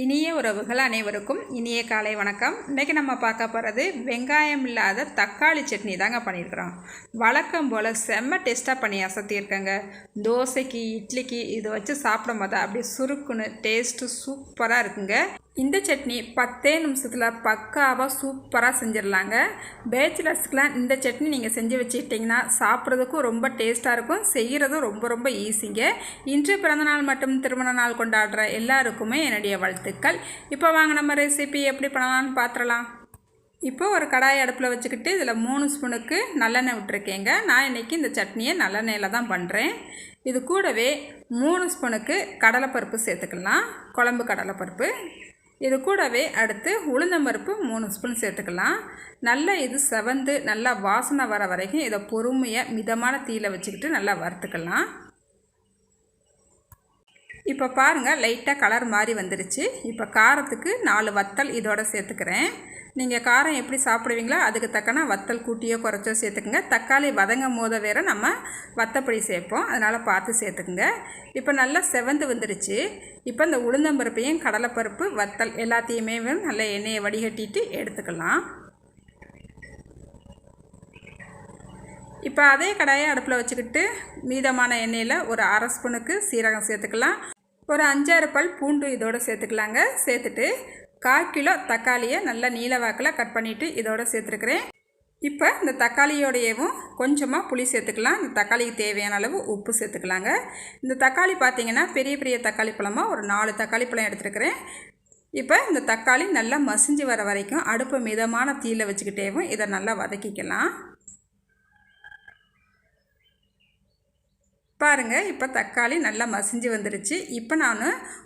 இனிய உறவுகள் அனைவருக்கும் இனிய காலை வணக்கம். இன்றைக்கி நம்ம பார்க்க போகிறது வெங்காயம் இல்லாத தக்காளி சட்னி தாங்க பண்ணியிருக்கிறோம். வழக்கம் போல் செம்ம டேஸ்ட்டாக பண்ணி அசத்தியிருக்கேங்க. தோசைக்கு இட்லிக்கு இதை வச்சு சாப்பிடும் போது அப்படியே சுருக்குன்னு டேஸ்ட்டு சூப்பராக இருக்குங்க. இந்த சட்னி பத்தே நிமிஷத்தில் பக்காவாக சூப்பராக செஞ்சிடலாங்க. பேச்சுலர்ஸ்க்கெலாம் இந்த சட்னி நீங்கள் செஞ்சு வச்சுக்கிட்டிங்கன்னா சாப்பிட்றதுக்கும் ரொம்ப டேஸ்ட்டாக இருக்கும் செய்கிறதும் ரொம்ப ரொம்ப ஈஸிங்க இன்று பிறந்தநாள் மற்றும் திருமண நாள் கொண்டாடுற எல்லாருக்குமே என்னுடைய வாழ்த்துக்கள். இப்போ வாங்க நம்ம ரெசிபி எப்படி பண்ணலாம்னு பார்த்துடலாம் இப்போ ஒரு கடாய் அடுப்பில் வச்சுக்கிட்டு இதில் மூணு ஸ்பூனுக்கு நல்லெண்ணெய் விட்டுருக்கேங்க. நான் இன்றைக்கி இந்த சட்னியை நல்லெண்ணெயில் தான் பண்ணுறேன் இது கூடவே மூணு ஸ்பூனுக்கு கடலைப்பருப்பு சேர்த்துக்கலாம். குழம்பு கடலைப்பருப்பு. இது கூடவே அடுத்து உளுந்தம்பருப்பு மூணு ஸ்பூன் சேர்த்துக்கலாம். நல்லா இது செவந்து நல்லா வாசனை வர வரைக்கும் இதை பொறுமையாக மிதமான தீயில் வச்சுக்கிட்டு நல்லா வறுத்துக்கலாம். இப்போ பாருங்கள் லைட்டாக கலர் மாதிரி வந்துருச்சு. இப்போ காரத்துக்கு நாலு வத்தல் இதோட சேர்த்துக்கிறேன். நீங்கள் காரம் எப்படி சாப்பிடுவீங்களோ அதுக்கு தக்கன வத்தல் கூட்டியோ குறைச்சோ சேர்த்துக்குங்க. தக்காளி வதங்கும் போத வேறு நம்ம வத்தப்பொடி சேர்ப்போம். அதனால் பார்த்து சேர்த்துக்குங்க. இப்போ நல்லா செவந்து வந்துருச்சு. இப்போ இந்த உளுந்தம்பருப்பையும் கடலைப்பருப்பு வத்தல் எல்லாத்தையுமே நல்ல எண்ணெயை வடிகட்டிட்டு எடுத்துக்கலாம். இப்போ அதே கடாயை அடுப்பில் வச்சுக்கிட்டு மீதமான எண்ணெயில் ஒரு அரை ஸ்பூனுக்கு சீரகம் சேர்த்துக்கலாம். ஒரு அஞ்சாறு பல் பூண்டு இதோடு சேர்த்துக்கலாங்க. சேர்த்துட்டு கால் கிலோ தக்காளியை நல்லா நீல வாக்கில் கட் பண்ணிவிட்டு இதோட சேர்த்துருக்குறேன். இப்போ இந்த தக்காளியோடையவும் கொஞ்சமாக புளி சேர்த்துக்கலாம். இந்த தக்காளிக்கு தேவையான அளவு உப்பு சேர்த்துக்கலாங்க. இந்த தக்காளி பார்த்திங்கன்னா பெரிய பெரிய தக்காளி பழமாக ஒரு நாலு தக்காளி பழம் எடுத்துருக்கிறேன். இப்போ இந்த தக்காளி நல்லா மசிஞ்சு வர வரைக்கும் அடுப்பு மிதமான தீயில் வச்சுக்கிட்டேவும் இதை நல்லா வதக்கிக்கலாம். பாருங்கள் இப்போ தக்காளி நல்லா மசிஞ்சு வந்துருச்சு. இப்போ நான்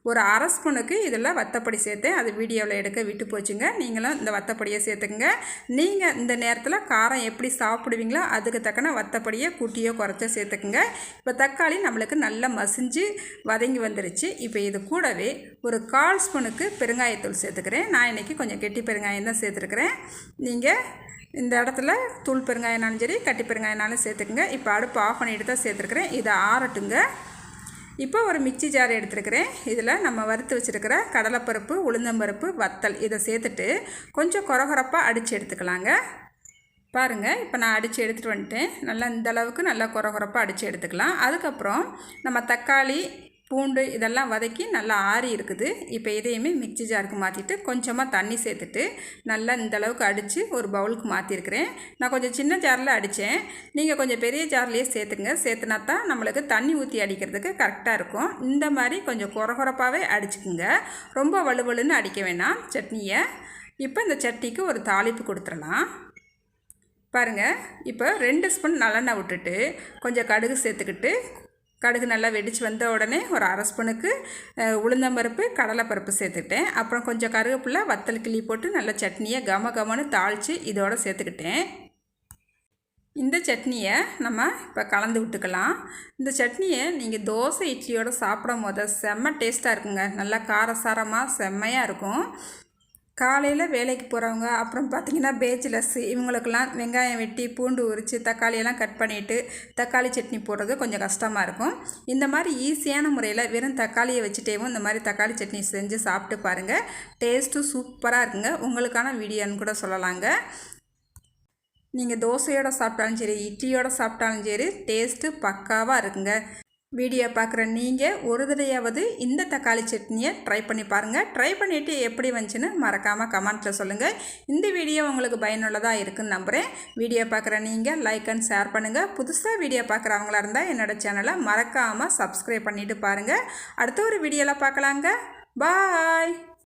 ஒரு அரை ஸ்பூனுக்கு இதில் வத்தப்பொடி சேர்த்தேன். அது வீடியோவில் எடுக்க விட்டு போச்சுங்க. நீங்களும் இந்த வத்தப்பொடியை சேர்த்துக்குங்க. நீங்கள் இந்த நேரத்தில் காரம் எப்படி சாப்பிடுவீங்களோ அதுக்கு தக்கன வத்தப்பொடியை கூட்டியோ குறைச்சோ சேர்த்துக்குங்க. இப்போ தக்காளி நம்மளுக்கு நல்லா மசிஞ்சு வதங்கி வந்துருச்சு. இப்போ இது கூடவே ஒரு கால் ஸ்பூனுக்கு பெருங்காயத்தூள் சேர்த்துக்கிறேன். நான் இன்றைக்கி கொஞ்சம் கெட்டி பெருங்காயம் தான் சேர்த்துருக்குறேன். நீங்கள் இந்த இடத்துல தூள் பெருங்காயனாலும் சரி கட்டி பெருங்காயனாலும் சேர்த்துக்குங்க. இப்போ அடுப்பு ஆஃப் பண்ணிட்டு தான் சேர்த்துருக்குறேன். இதை ஆறட்டுங்க. இப்போ ஒரு மிக்சி ஜார் எடுத்துருக்கிறேன். இதில் நம்ம வறுத்து வச்சுருக்கிற கடலைப்பருப்பு உளுந்தம்பருப்பு வத்தல் இதை சேர்த்துட்டு கொஞ்சம் குறகுறப்பாக அடித்து எடுத்துக்கலாங்க. பாருங்கள் இப்போ நான் அடித்து எடுத்துகிட்டு வந்துட்டேன். நல்லா இந்த அளவுக்கு நல்லா குறகுறப்பாக அடித்து எடுத்துக்கலாம். அதுக்கப்புறம் நம்ம தக்காளி பூண்டு இதெல்லாம் வதக்கி நல்லா ஆறி இருக்குது. இப்போ இதையுமே மிக்சி ஜாருக்கு மாற்றிட்டு கொஞ்சமாக தண்ணி சேர்த்துட்டு நல்லா இந்தளவுக்கு அடித்து ஒரு பவுலுக்கு மாற்றிருக்கிறேன் நான் கொஞ்சம் சின்ன ஜாரில் அடித்தேன் நீங்கள் கொஞ்சம் பெரிய ஜார்லேயே சேர்த்துங்க சேர்த்துனா தான் நம்மளுக்கு தண்ணி ஊற்றி அடிக்கிறதுக்கு கரெக்டாக இருக்கும். இந்த மாதிரி கொஞ்சம் குறகுறப்பாகவே அடிச்சுக்குங்க. ரொம்ப வலுவலுன்னு அடிக்க வேணாம் சட்னியை. இப்போ இந்த சட்னிக்கு ஒரு தாளிப்பு கொடுத்துடலாம். பாருங்கள் இப்போ ரெண்டு ஸ்பூன் நல்லெண்ணெய் விட்டுட்டு கொஞ்சம் கடுகு சேர்த்துக்கிட்டு கடுகு நல்லா வெடித்து வந்த உடனே ஒரு அரை ஸ்பூனுக்கு உளுந்தம்பருப்பு கடலைப்பருப்பு சேர்த்துக்கிட்டேன். அப்புறம் கொஞ்சம் கருவேப்பிலை வத்தல் கிள்ளி போட்டு நல்லா சட்னியை கம கமன்னு தாளித்து இதோடு சேர்த்துக்கிட்டேன். இந்த சட்னியை நம்ம இப்போ கலந்து விட்டுக்கலாம். இந்த சட்னியை நீங்கள் தோசை இட்லியோடு சாப்பிடும் போது செம்ம டேஸ்ட்டாக இருக்குங்க. நல்லா காரசாரமாக செம்மையாக இருக்கும். காலையில் வேலைக்கு போகிறவங்க அப்புறம் பார்த்திங்கன்னா பேச்சுலர்ஸ் இவங்களுக்கெல்லாம் வெங்காயம் வெட்டி பூண்டு உரித்து தக்காளியெல்லாம் கட் பண்ணிவிட்டு தக்காளி சட்னி போடுறது கொஞ்சம் கஷ்டமாக இருக்கும். இந்த மாதிரி ஈஸியான முறையில் வெறும் தக்காளியை வச்சுட்டேவும் இந்த மாதிரி தக்காளி சட்னி செஞ்சு சாப்பிட்டு பாருங்கள் டேஸ்ட்டும் சூப்பராக இருக்குங்க. உங்களுக்கான வீடியோன்னு கூட சொல்லலாங்க. நீங்கள் தோசையோடு சாப்பிட்டாலும் சரி இட்லியோடு சாப்பிட்டாலும் சரி டேஸ்ட்டு பக்காவாக இருக்குங்க. வீடியோ பார்க்குற நீங்கள் ஒரு தடையாவது இந்த தக்காளி சட்னியை ட்ரை பண்ணி பாருங்கள் ட்ரை பண்ணிவிட்டு எப்படி வந்துச்சுன்னு மறக்காமல் கமெண்ட்டில் சொல்லுங்கள் இந்த வீடியோ உங்களுக்கு பயனுள்ளதாக இருக்குன்னு நம்புகிறேன் வீடியோ பார்க்குற நீங்கள் லைக் அண்ட் ஷேர் பண்ணுங்கள் புதுசாக வீடியோ பார்க்குறவங்களா இருந்தால் என்னோடய சேனலை மறக்காமல் சப்ஸ்கிரைப் பண்ணிவிட்டு பாருங்கள் அடுத்த ஒரு வீடியோவில் பார்க்கலாங்க. பாய்